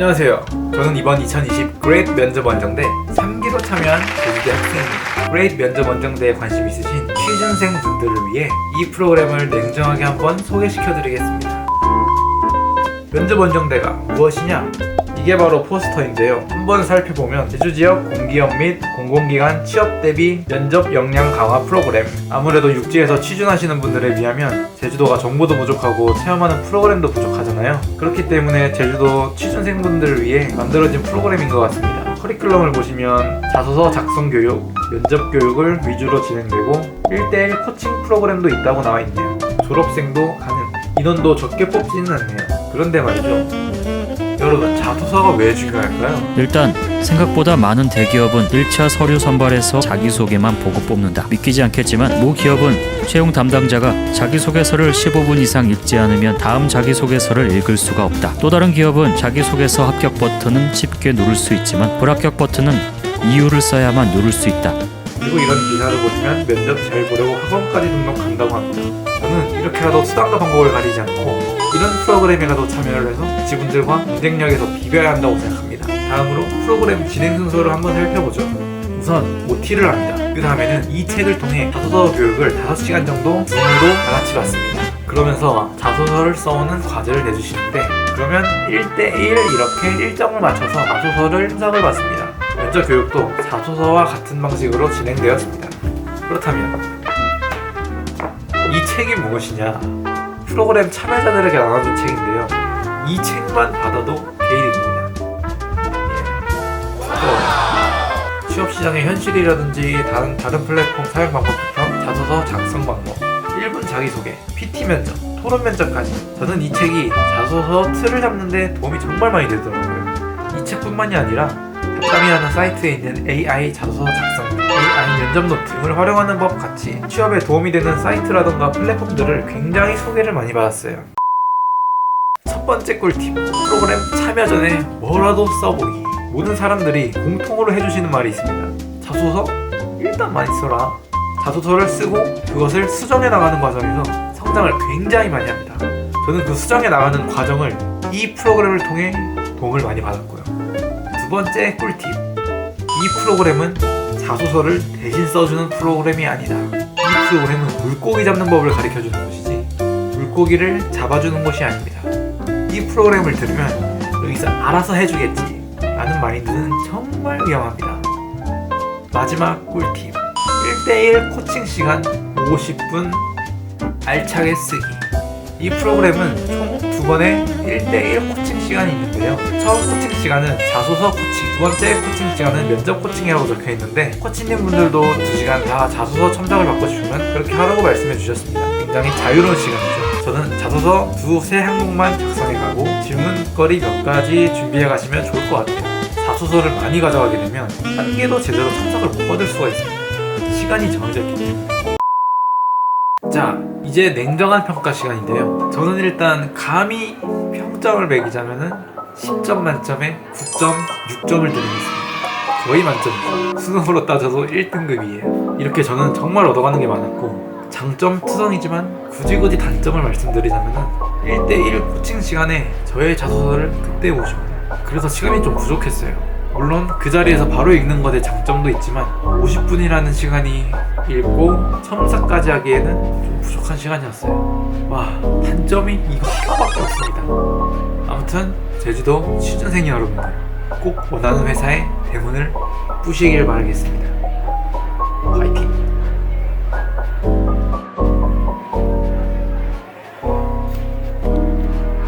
안녕하세요. 저는 이번 2020 그레이트 면접 원정대 3기로 참여한 제주대 학생입니다. 그레이트 면접 원정대에 관심 있으신 취준생 분들을 위해 이 프로그램을 냉정하게 한번 소개시켜드리겠습니다. 면접 원정대가 무엇이냐? 이게 바로 포스터인데요. 한번 살펴보면 제주 지역 공기업 및 공공기관 취업 대비 면접 역량 강화 프로그램. 아무래도 육지에서 취준하시는 분들에 비하면 제주도가 정보도 부족하고 체험하는 프로그램도 부족하잖아요. 그렇기 때문에 제주도 취준생분들을 위해 만들어진 프로그램인 것 같습니다. 커리큘럼을 보시면 자소서 작성 교육, 면접 교육을 위주로 진행되고 1대1 코칭 프로그램도 있다고 나와 있네요. 졸업생도 가능. 인원도 적게 뽑지는 않네요. 그런데 말이죠. 여러분, 자소서가 왜 중요할까요? 일단 생각보다 많은 대기업은 1차 서류 선발에서 자기소개만 보고 뽑는다. 믿기지 않겠지만 모 기업은 채용 담당자가 자기소개서를 15분 이상 읽지 않으면 다음 자기소개서를 읽을 수가 없다. 또 다른 기업은 자기소개서 합격 버튼은 쉽게 누를 수 있지만 불합격 버튼은 이유를 써야만 누를 수 있다. 그리고 이런 기사를 보시면 면접 잘 보려고 학원까지 등록한다고 합니다. 저는 이렇게라도 수단과 방법을 가리지 않고 이런 프로그램이라도 참여를 해서 지분들과 경쟁력에서 비벼야 한다고 생각합니다. 다음으로 프로그램 진행 순서를 한번 살펴보죠. 우선 OT를 합니다. 그 다음에는 이 책을 통해 자소서 교육을 5시간 정도 줌으로 다 같이 받습니다. 그러면서 자소서를 써오는 과제를 내주시는데 그러면 1대1 이렇게 일정을 맞춰서 자소서를 분석을 받습니다. 면접 교육도 자소서와 같은 방식으로 진행되었습니다. 그렇다면 이 책이 무엇이냐? 프로그램 참여자들에게 나눠준 책인데요. 이 책만 받아도 개인입니다. 예. 또 취업 시장의 현실이라든지 다른 다른 플랫폼 사용 방법 부터 자소서 작성 방법, 1분 자기소개, PT 면접, 토론 면접까지 저는 이 책이 자소서 틀을 잡는데 도움이 정말 많이 되더라고요. 이 책뿐만이 아니라 탑담이라는 사이트에 있는 AI 자소서 작성, AI 면접 노트 등을 활용하는 법 같이 취업에 도움이 되는 사이트라던가 플랫폼들을 굉장히 소개를 많이 받았어요. 첫 번째 꿀팁 프로그램 참여 전에 뭐라도 써보기. 모든 사람들이 공통으로 해주시는 말이 있습니다. 자소서? 일단 많이 써라. 자소서를 쓰고 그것을 수정해 나가는 과정에서 성장을 굉장히 많이 합니다. 저는 그 수정해 나가는 과정을 이 프로그램을 통해 도움을 많이 받았고요. 두 번째 꿀팁. 이 프로그램은 자소서를 대신 써주는 프로그램이 아니다. 이 프로그램은 물고기 잡는 법을 가르쳐 주는 것이지 물고기를 잡아주는 것이 아닙니다. 이 프로그램을 들으면 여기서 알아서 해주겠지 라는 마인드는 정말 위험합니다. 마지막 꿀팁. 1대1 코칭 시간 50분 알차게 쓰기. 이 프로그램은 총 두 번의 1대1 코칭 시간이 있는데요. 처음 코칭 시간은 자소서 코칭, 두 번째 코칭 시간은 면접 코칭이라고 적혀 있는데 코치님 분들도 2시간 다 자소서 첨삭을 바꿔주시면 그렇게 하라고 말씀해 주셨습니다. 굉장히 자유로운 시간이죠. 저는 자소서 두세 항목만 작성해 가고 질문거리 몇 가지 준비해 가시면 좋을 것 같아요. 자소서를 많이 가져가게 되면 한 개도 제대로 첨삭을 못 받을 수가 있습니다. 시간이 정해져 있기 때문에. 자, 이제 냉정한 평가 시간인데요. 저는 일단 감히 평점을 매기자면은 10점 만점에 9.6점을 드리겠습니다. 거의 만점이죠. 수능으로 따져도 1등급이에요. 이렇게 저는 정말 얻어가는 게 많았고 장점 투성이지만 굳이 굳이 단점을 말씀드리자면은 1대1 코칭 시간에 저의 자소서를 그때 보십니다. 그래서 시간이 좀 부족했어요. 물론 그 자리에서 바로 읽는 것의 장점도 있지만 50분이라는 시간이 읽고 첨삭까지 하기에는 좀 부족한 시간이었어요. 와 단점이 이거 하나밖에 없습니다. 아무튼 제주도 취준생 여러분들 꼭 원하는 회사에 대문을 뿌시길 바라겠습니다.